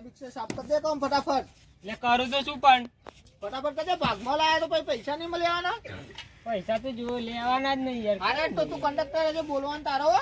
બિક્ષા સાફ કરી દે કોમ ફટાફટ. એટલે કરું તો શું પણ? ફટાફટ કરી ભાગમાં લાયા તો પછી પૈસા નહીં મળ્યાના પૈસા તો જો લેવાના જ નહીં યાર. અરે તો તું કંડક્ટર છે બોલવાનું તારો હો?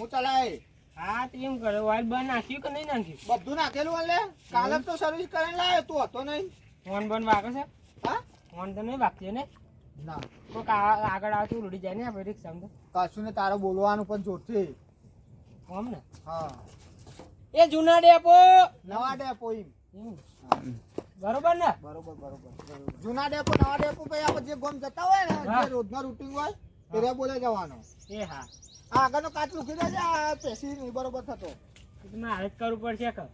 હું ચલાય. હા તો એમ કરો વાલ બંધ નાખ્યું કે નહીં નાખ્યું? બધું નાખેલું એટલે કાલે તો સર્વિસ કરીને લાવ્યો તું હતો નહીં. ફોન બંધ વાગે છે? હા? ફોન તો નહીં વાગતી ને? ના. કોઈક આ- આગળ આવતું ઉડી જાય ને આપણે રિક્ષામાં કશું ને તારો બોલવાનું પણ જોરથી. આમ ને? હા. એ જૂના ડેપો નવા ડેપો. બરોબર ને? બરોબર બરોબર જૂના ડેપો નવા ડેપો ભાઈ આપણે જે ગોમ જતા હોય ને. જે રોજના રૂટિંગ હોય ત્યારે બોલે જવાનો. એ હા. આ આગળનો કાચ મૂકી દેજે આ પેસી નહીં બરોબર થતો. તમે તો કરવું પડશે કે?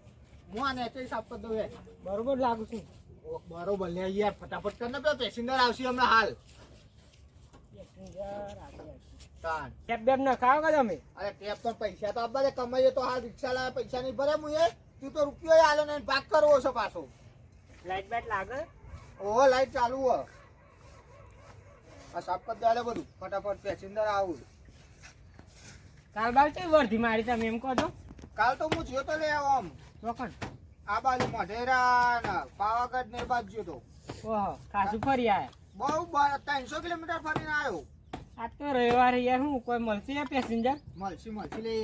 હું આ નેચે સાફ કરી દઉં બરોબર લાગુ છું. બરોબર લે યાર ફટાફટ કર ને પેસેન્જર આવશે હમણાં હાલ. તાણ. ટેપ બેપ ના ખાવ કે તમે? અરે ટેપ પર પૈસા તો આપવા દે કમાઈએ તો હાલ રિક્ષા લાવે પૈસા નહીં ભરે મુએ. એ તું તો રૂપિયો હાલે ને ભાગ કરવો છો પાછો. લાઈટ બેટ લાગે? ઓહો લાઈટ ચાલુ હો. આ સાફ કરી દે બધું. ફટાફટ પેસેન્જર આવું. કાલ બાલ કઈ વર્ધી મારી તમે એમ કહો છો કાલ તો હું જ્યો તો લે આમ. રોકણ આ બાજુ મઢેરા ને પાવાગઢ ને એ બાજુ જ્યો તો ઓહો ખાસું ફરી આયા. બહુ ત્રણસો કિલોમીટર ફરીને આવ્યો આજ તો રવિવારે યાર હું કોઈ મળશે પેસેન્જર મળશે મળશે લે.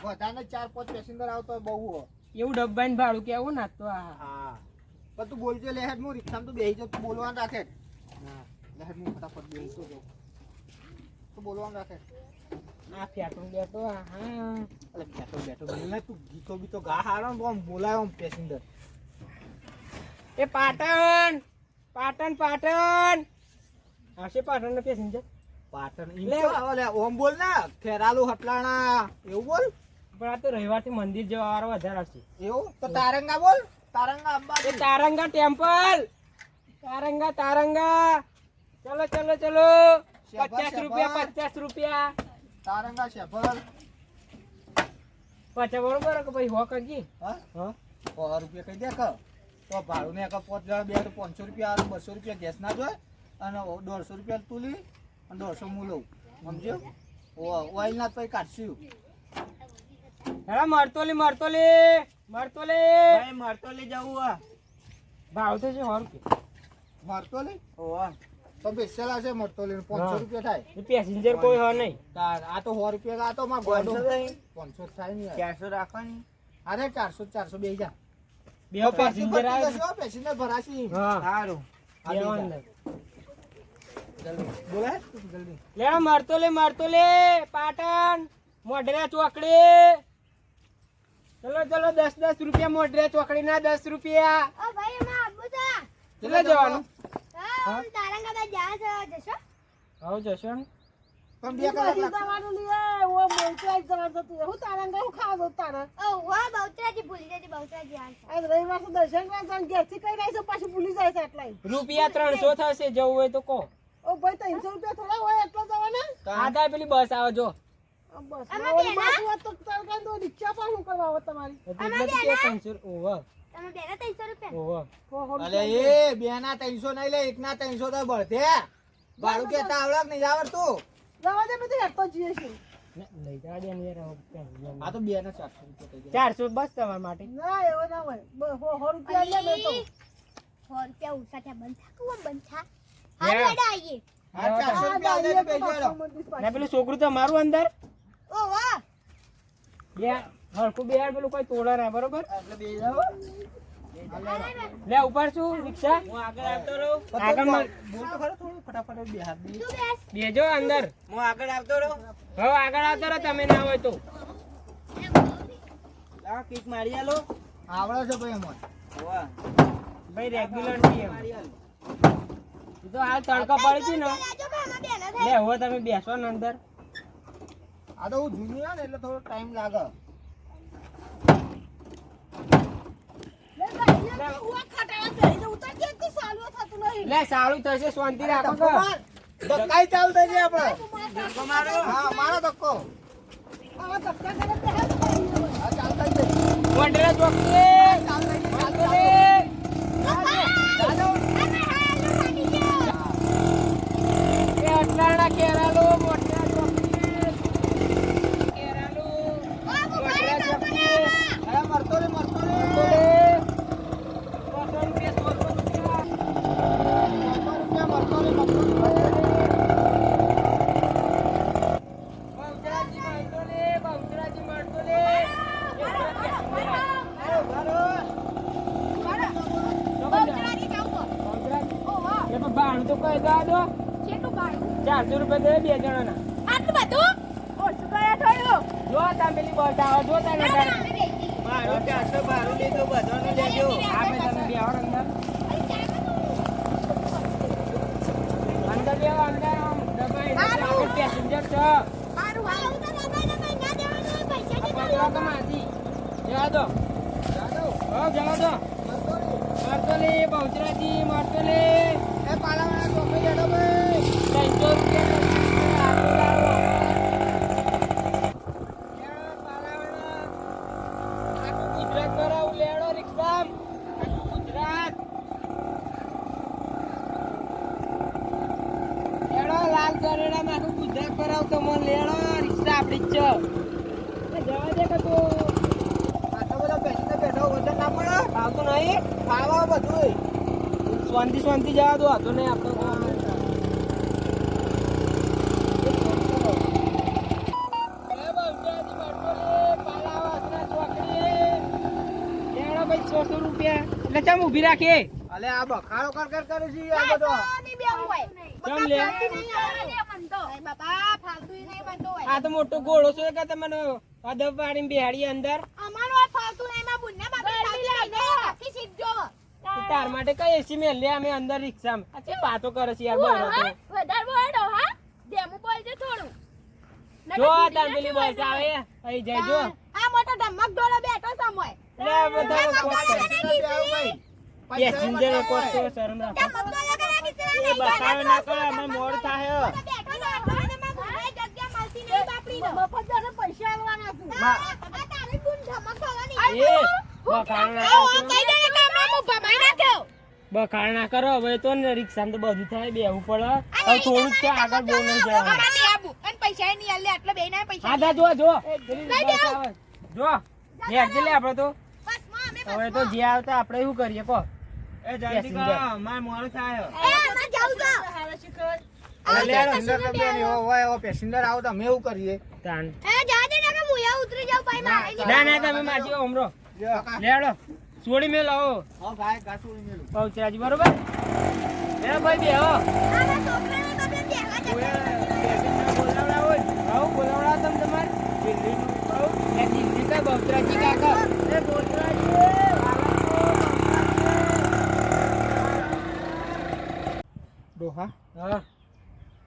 બધાને ચાર પાંચ પેસેન્જર આવતો બહુ એવું એવું ડબ્બાની ભાડું કેવું ના તો આ? હા. પણ તું બોલજો લે હેડ હું રિક્ષામાં તો બેસી જાઉં. તું બોલવાનું રાખે. લે હેડ હું ફટાફટ બેસતો જાઉં. તું બોલવાનું રાખે. આ ફેટું બેઠો આ હા. એટલે બેઠો બેઠો. બોલે તું ગીતો બીતો ગા હારો ને આમ બોલાય આમ પેસેન્જર એ પાટણ! પાટણ પાટણ! આવશે પાટણ પેસેન્જર પાટણ ઓમ બોલ ને. હટલાણા. એવું બોલ? પણ આ તો રવિવારથી મંદિર જવા વાળો વધારે આવશે. એવું? તો તારંગા બોલ. તારંગા એ તારંગા ટેમ્પલ. તારંગા તારંગા. ચલો ચલો ચલો. પચાસ રૂપિયા પચાસ રૂપિયા. તારંગા શેફર પચાસ બરોબર કે ભાઈ હો કરજી હા? હા? રૂપિયા કહી દે કે. તો ભાડું ને એક પાંચ બે પાંચસો રૂપિયા બસો રૂપિયા ગેસ ના જોય. અને દોઢસો રૂપિયા તું લી અને દોઢસો હું લઉં. સમજ્યો? ઓઇલ ના કાઢશું. હેડા મરતોલી મરતોલી મરતોલી. ભાઈ જવું ભાવ તો છે તો બેસેલ હશે મળતો પાંચસો રૂપિયા થાય. પેસેન્જર કોઈ નહીં. આ તો સો રૂપિયા આ તો માર પાંચસો થાય નહીં ચારસો રાખવાની. અરે ચારસો ચારસો બે જા. બે પેસેન્જર આવે પેસેન્જર ભરાશી. હા. સારું. બે અંદર. જલ્દી બોલાય જલ્દી લે મરતોલી મરતોલી પાટણ મોઢરા ચોકડી. ચલો ચલો દસ દસ રૂપિયા મોઢરા ચોકડી ના દસ રૂપિયા. કેટલે જવાનું. હા હા? હું તારંગાબાદ જા છો જશો? આવ જશો ને. પણ બે કલાક લાગશે. ઓ વાહ બહુચરાજી ભૂલી જાય છે. હાલ રૂપિયા ત્રણસો થશે જવું હોય તો આધા પેલી બસ આવે જો. એટલે તો કે તમે બેના ત્રણસો રૂપિયા? ઓવર અલે એ બે ના ત્રણસો નહીં લે એક ના તો બળતે. ભાડું કેતા આવડક નહીં આવડતું? ને, જવા દે ને યાર હવે પેસેન્જર આ તો બે ના ચારસો બસ તમારા માટે? સો રૂપિયા બંધ થા કુવા બંધ થા. પેલું છોકરું તો મારું અંદર? વાહ. હરખું બે પેલું કોઈ તોડે ના બરોબર. લે ઉપર છું રિક્ષા? હું આગળ આવતો રહું. આગળ બોલ તો ખરો થોડું ફટાફટ બે હાથ બે. તું બેસ. બેજો અંદર. હું આગળ આવતો રહું. હવે આગળ આવતો રહો તમે ના હોય તો. આ કિક મારી આલો. આવડે છે ભાઈ અમારે ભાઈ રેગ્યુલર. ઈ તો હાલ તડકો પડી છે ને. લે હવે તમે બેસો ને અંદર. આ તો હું જૂની આવે ને એટલે થોડો ટાઈમ લાગે. લે સારું થશે શાંતિ રાખો ધક્કાઈ ચાલુ થઈ જાય આપણે. હા મારો ધક્કો. હા ચાલુ થઈ જાય. વડરા ચાલતા ચાલુ થઈ જાય. ચાલુ ચાલો થઈ લે. વટલાણા કેરાલો વટલા ચોકડી કેરાલો વટલા ચોકડી અરે મરતો મરતો રૂપિયા સો રૂપિયા. મરતો રે મરતો બે જણાના આટલું બધું? ઓછું કર્યા થોડું. જો તમે પેલી બોલતા આવો જો તમે ના. મારું ચારસો બારું લીધું બધાનું લેજો આપે તમે અંદર અરે, ચાલો. અંદર અંદર આમ દબાઈ હારું. પેસેન્જર છો હારું, હારું. તો દબાઈ દબાઈ ના દેવાના, પૈસા રહો. તો માથી જવા દો હો જવા દો મારતો લે બહુચરાજી મારતો લે એ પાલાવાળા ચોકડી હેડો ભાઈ રૂપિયા આટલું લાવો. લેડો પાલાવાળા. આખું ગુજરાત ભરાવું લેડો રિક્ષામ. આખું ગુજરાત. દરેડામાં આખું ગુજરાત ભરાવું તમને લેડો રિક્ષા આપણી જ જવા દે કે તું. બધા પેસેન્જર બેઠો વજન ના પડે. આવતું નહીં. ખાવા બધું શાંતિ શાંતિ જવા દો. હતો નહીં આપણે એટલે ચમ ઊભી રાખી? અલે આ બખાડો કર કર કરે છે આ બધો નહીં બેહવું હોય. કેમ લે? બાપા, ફાલતુ નહીં બનતો હોય. આ તો મોટો ઘોડો છે કે તમને અદબ પાડીને બેહાડી અંદર અમારો આ ફાલતુ નહીં, માં બુનને બાપા. બાકી શીખજો. તાર માટે કઈ એસી મેલ લે અમે અંદર રિક્ષામાં આ ચેમ વાતો કરે છે યાર તો. વધારે બોલડો, હા? ધેમું બોલજે થોડું. જો તાર પેલી નથી આવે અહીં જઈ જો આ મોટો ધમક ડોળો બેઠો સમોય લે બધા પેસેન્જર કોક તો શરમ રાખો. એ બતાવે ના કરે અમે મોડ થાય. પૈસા આલવાના છે. માં. આ ધમક ડોળોની. બખાડ ના કે કરો હવે તો ને રિક્ષા તો બધું થાય બેવું પડે હવે થોડુંક જ છે આગળ બહુ નહીં જવાનું. અને પૈસા નહીં આલે, બે ના પૈસા હા જો જો. જો હેડજે લે આપણે તો હવે તો. જે આવતા આપણે શું કરીએ કહો એ જલ્દી કર, માર મોડું થાય. એ, જાઉં પેસેન્જર તો આવો તો અમે એવું કરીએ. તાન એ, જા દે ને કે હું ઉતરી જાઉં, ભાઈ, મારે. નહીં. ના ના તમે માજી ઉમરો. લેડો છોડી મેં લાવો હા ગાય ગાસું મેલું. પહોંચાજી બરોબર? એ ભાઈ આના છોકરાને તો બોલાવડા હોય આવું બોલાવડા તમે તમારે. દિલ્હીનું આવું. એ દિલ્હી કઈ બહુચરાજી કાકા એ બહુચરાજી ડોહા હા.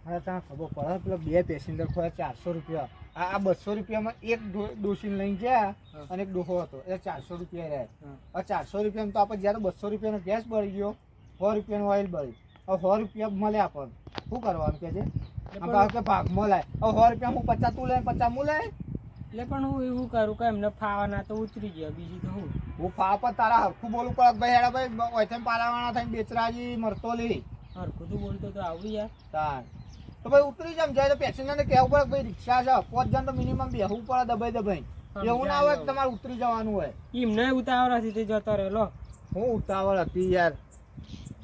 હા ત્યાં ખબર પડે. પેલા બે પેસેન્જર ખોયા ચારસો રૂપિયા. આ આ બસો રૂપિયામાં એક ડોસી લઈને ગયા અને એક ડોહો હતો. એ ચારસો રૂપિયા રહ્યા. આ ચારસો રૂપિયામાં તો આપણે જ્યારે બસો રૂપિયાનો ગેસ બળી ગયો સો રૂપિયાનું ઓઇલ બળી હવે સો રૂપિયા મળે આપણને. શું કરવાનું કે છે? આમ કહો કે ભાગમાં લાય હવે સો રૂપિયા હું પચાસ તું લે પચાસ હું લે એટલે પણ હું એવું કરું કે એમને ફાવાના તો ઉતરી ગયા. બીજું તો હું? હું ફાવા પર તારા હરખું બોલું પડે ભાઈ હેડા ભાઈ ઓયથેમ પાલાવાના થઈને બેચરાજી મરતોલી હરખું તો બોલતો તો આવું યાર તાર. તો ભાઈ ઉતરી જામ જાય તો પેસેન્જરને કહેવું પડે ભાઈ રિક્ષા છે પાંચ જણ તો મિનિમમ બેહવું પડે દબાઈ દબાઈ. એવું ના હોય તમારે ઉતરી જવાનું હોય. એમને ઉતાવળ હતી તે જતો રહેલો. હું ઉતાવળ હતી યાર.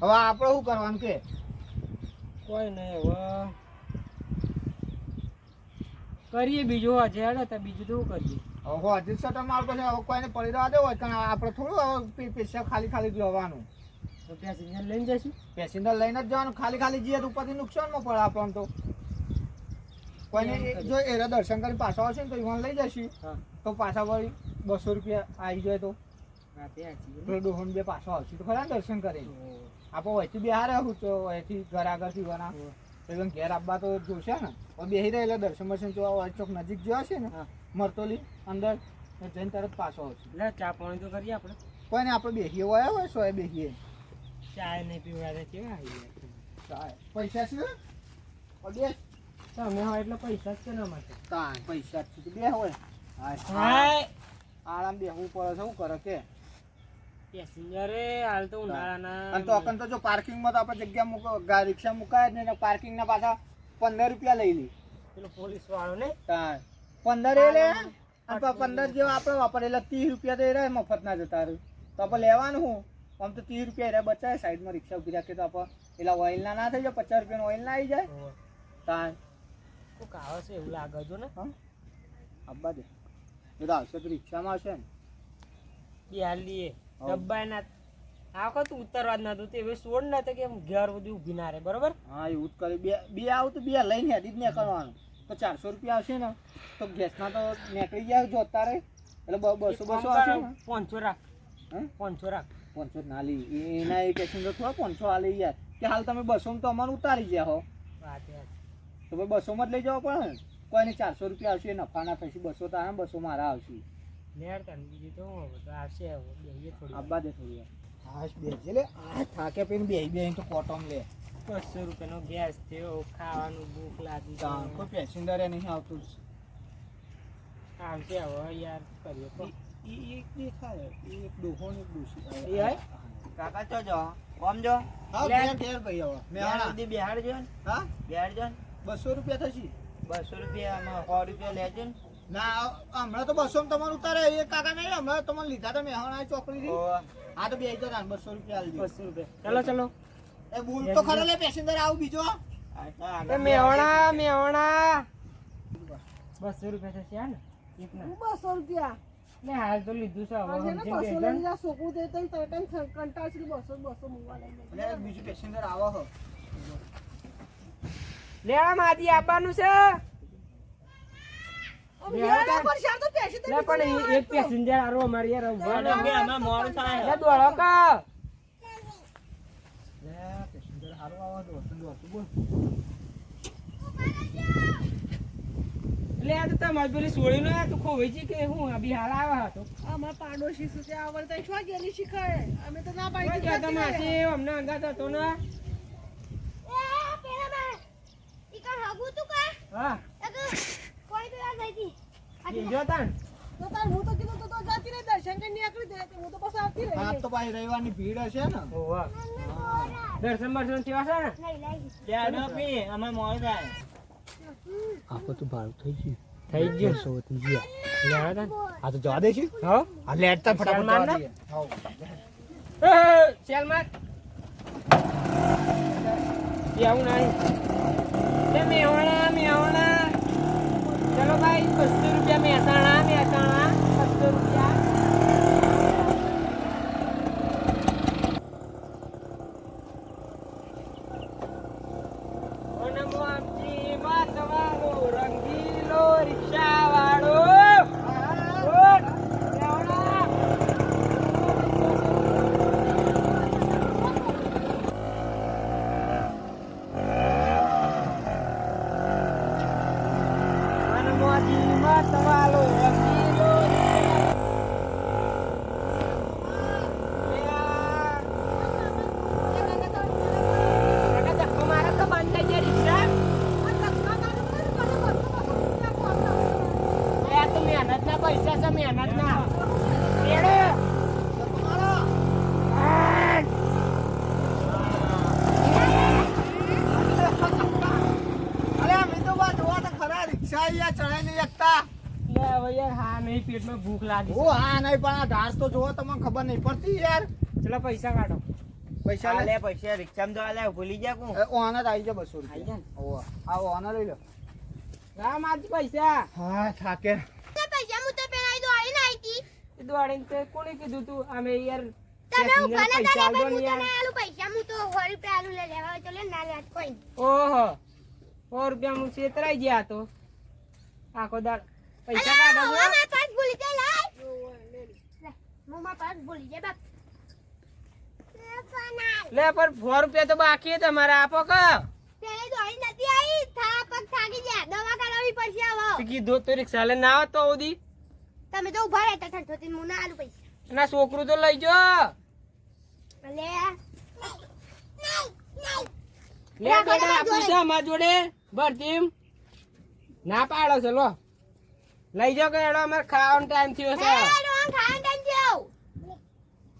હવે આપણે શું કરવાનું કે? કોઈ નહીં હવે. કરીએ બીજું આજે હેડે તો બીજું તો શું કરીએ? હવે હજી સર તમારે પછી કોઈને પડી રહેવા દેવો હોય કારણ આપણે થોડું હવે પૈસા ખાલી ખાલી લેવાનું. તો પેસેન્જર લઈને જઈશું. પેસેન્જર લઈને જ જવાનું. ખાલી ખાલી જઈએ તો ઉપરથી નુકસાનમાં પડે આપણને તો. કોઈને જો એરા દર્શન કરી પાછા આવશે ને તો ઈવન લઈ જશે તો પાછા વળી બસો રૂપિયા આવી જાય તો. ડોહન બે પાછો આવશે તો ખરા દર્શન કરી આપણે વહીથી બિહાર આવું તો અહીંથી ઘર આગળથી વના એટલે ઘેર આવવા તો જોશે ને. હવે બેસી રહે એટલે દર્શન બર્શન જોવા ચોક નજીક જો છે ને મરતોલી અંદર જઈને તરત પાછો આવશે. એટલે ચા પાણી તો કરીએ આપણે. કોઈ ને આપણે બેસીએ હોય હોય સોય બેસીએ ચા નહીં પીવડાવે કેવા આવી ચાય. પૈસા છે? બે. તમે હોય એટલે પૈસા જ છે ને માટે તાન પૈસા જ છે. બે હોય. આરામ હું પડે છે શું કરે કે? પેસેન્જરે હાલ તો ઉનાળાના અને તો અકન તો જો પાર્કિંગમાં તો આપણે જગ્યા મૂકો રિક્ષા મુકાય જ ને પાર્કિંગ ના પાછા પંદર રૂપિયા લઈ લી. પેલો પોલીસ વાળો ને? તાન પંદર એ લે અને પંદર જેવા આપણે વાપરેલા ત્રીસ રૂપિયા તો એ મફત ના જતા રહ્યું તો આપણે લેવાનું હું? આમ તો ત્રીસ રૂપિયા એ રહ્યા બચાવે સાઈડમાં રિક્ષા ઊભી રાખીએ તો આપણે પેલા ઓઇલ ના ના થઈ જાય પચાસ રૂપિયાનું ઓઇલ ના આવી જાય. તાન. કોક આવે છે એવું લાગે જો ને. અબ્બા દે. એ તો આવશે તો રિક્ષામાં આવશે ને. બિહાર લીએ હવ. ડબ્બા ના આ વખત ઉતરવા જ નતું તે હવે સોડ ના તો કે ઘેર બધું ઊભી ના રહે બરોબર? હા એવું જ કરે. બે બે આવું તો બે લઈને હેડી જ નીકળવાનું. તો ચારસો રૂપિયા આવશે ને. તો ગેસના તો નીકળી જાય જો અત્યારે એટલે બસો બસો આવશે પાંચસો રાખ. હે? પાંચસો રાખ. પાંચસો ના લી એના એ પેસેન્જર થોડા પાંચસો આ લઈ યાર કે હાલ તમે બસો તો અમારે ઉતારી ગયા હો. તો ભાઈ બસોમાં જ લઈ જવા પડે ને? કોઈ નહીં ચારસો રૂપિયા આવશે નફાના પછી બસો તારા બસો મારા આવશે. આબા દે થોડી વાર. હા લે. આ થાકે પીને બે બે તો કોટમ લે. બસો રૂપિયાનો ગેસ થયો ખાવાનું ભૂખ લાગી કોઈ પેસેન્જર નહીં આવતું. આવશે હવે યાર કરીએ ઈ એક દેખાય ઈ એક ડોહો ને એક ડોશી. કાકા ચો જો? કોમ જો? હા લે. ઘેર ભાઈ હવે મેહાણા. સુધી બિહાર જો હા? બિહાર જો ને? બસો રૂપિયા થશે. બસો રૂપિયા આમાં સો રૂપિયા લેજો ના? હમણાં તો બસો તમારું ઉતારે. એ કાકા નહીં હમણાં તમારે લીધા હતા મેહાણા ચોકડી હા તો બે તાન બસો રૂપિયા બસો રૂપિયા. ચલો ચલો. એ બોલ તો ખરો લે પેસેન્જર આવું બીજો. મેવણા મેવણા બસો. રૂપિયા થશે હા ને. બસો રૂપિયા. ને હાલ તો લીધું છે હવે આજે ને બસો લઈને જા સોકું દે તો તરત કંટાળશે બસો બસો મૂકવા લઈને લે બીજું પેસેન્જર આવો હો. લેવા માજી આવવાનું છે. તો લે પણ એક પેસેન્જર આરો અમારે યાર મોડું થાય. દોડો કા. પેસેન્જર હારું આવો તો તો બોલ. લે આ તો તમારી પેલી સોળી નો તું ખોવાઈ જી કે હું? અભી હાલ આવ્યા હતો. અમારા પાડોશી છે? ત્યાં આવડે તો શું શીખાય અમે તો ના પાડી કહેતો માસી અમને અંગાત હતો ને? એ પેલા માં ઈ હગું તું કા? હા. એક કોઈ આ ગઈ હતી. બીજો તાન. તો તાર હું તો કીધું તો તો જાતી રહી દર્શન કરી નીકળી દે તો હું તો પછી આવતી રહી. આ તો પાછી રવિવારની ભીડ હશે ને? ઓવા દર્શન બર્શન થયા છે ને? નહીં લાગી ત્યાં ન પી અમે મોડું થાય આપો તો ભાડું થઈ ગયું. થઈ ગયું? સો થઈ ગયા. લેવા આ તો જવા દે છે? હા. આ લેટતા ફટાફટ સલમાન ના. એ ચાલ માર. આવું નહીં મેહોણા મેહોણા. ચલો ભાઈ બસો રૂપિયા મહેસાણા મહેસાણા બસો રૂપિયા ઓ નમો આપજી માતવાળો રંગીલો રિક્ષાવાળો ઉઠ, મેહોણા. મનમોજી મતવાલો રંગીલો કાકા ધક્કો મારે તો બંધ થઈ જાય રિક્ષા એ આ તો મહેનતના પૈસા છે મહેનતના એડે. આ. અરે અમે તો બા જોવા તો ખરા રિક્ષા અહીંયા ચડાઈ નહીં શકતા લે હવે યાર હા નહીં ભૂખ ઓ હા નહીં પણ આ ધાર તો જોવો તમને ખબર નહીં પડતી યાર. ચલો પૈસા કાઢો. પૈસા લે. લે પૈસા રિક્ષામાં તો લે ભૂલી જા કું એ ઓના આવી જાય બસો આવી જા ઓ આ ઓના લઈ લો. રામ મારી પૈસા. હા થાકે. પૈસા મુ તો પેલા દોડી ના આવી દોડીને તે કોણે કીધું તું? અમે યાર તમે ઊભા ના પૈસા થાય તને હું તો આલું લે લેવા ચલો ના લે કોઈ ઓહો 4 રૂપિયા હું છેતરાઈ ગયા તો. આખો દાડ. પૈસા કાઢો? મારા પાસ ભૂલી જાય લાય લે, પણ સો રૂપિયા તો બાકી છે તમારે આપો કે? પેલે દોડી નથી આવી? થા પગ થાકી ગયા. દવા કરાવવી પડશે હવે. કીધું તો રિક્ષા લઈને ના આવત તો તમે તો ઊભા રહેતા ઠંડો થી હું ના આલું પૈસા. ના છોકરું તો લઈ જો. લે. લે બેટા જોડે. ના પાડો છે લો લઈ જાઓ કે એડો અમારે ખાવાનો ટાઈમ થયો છે.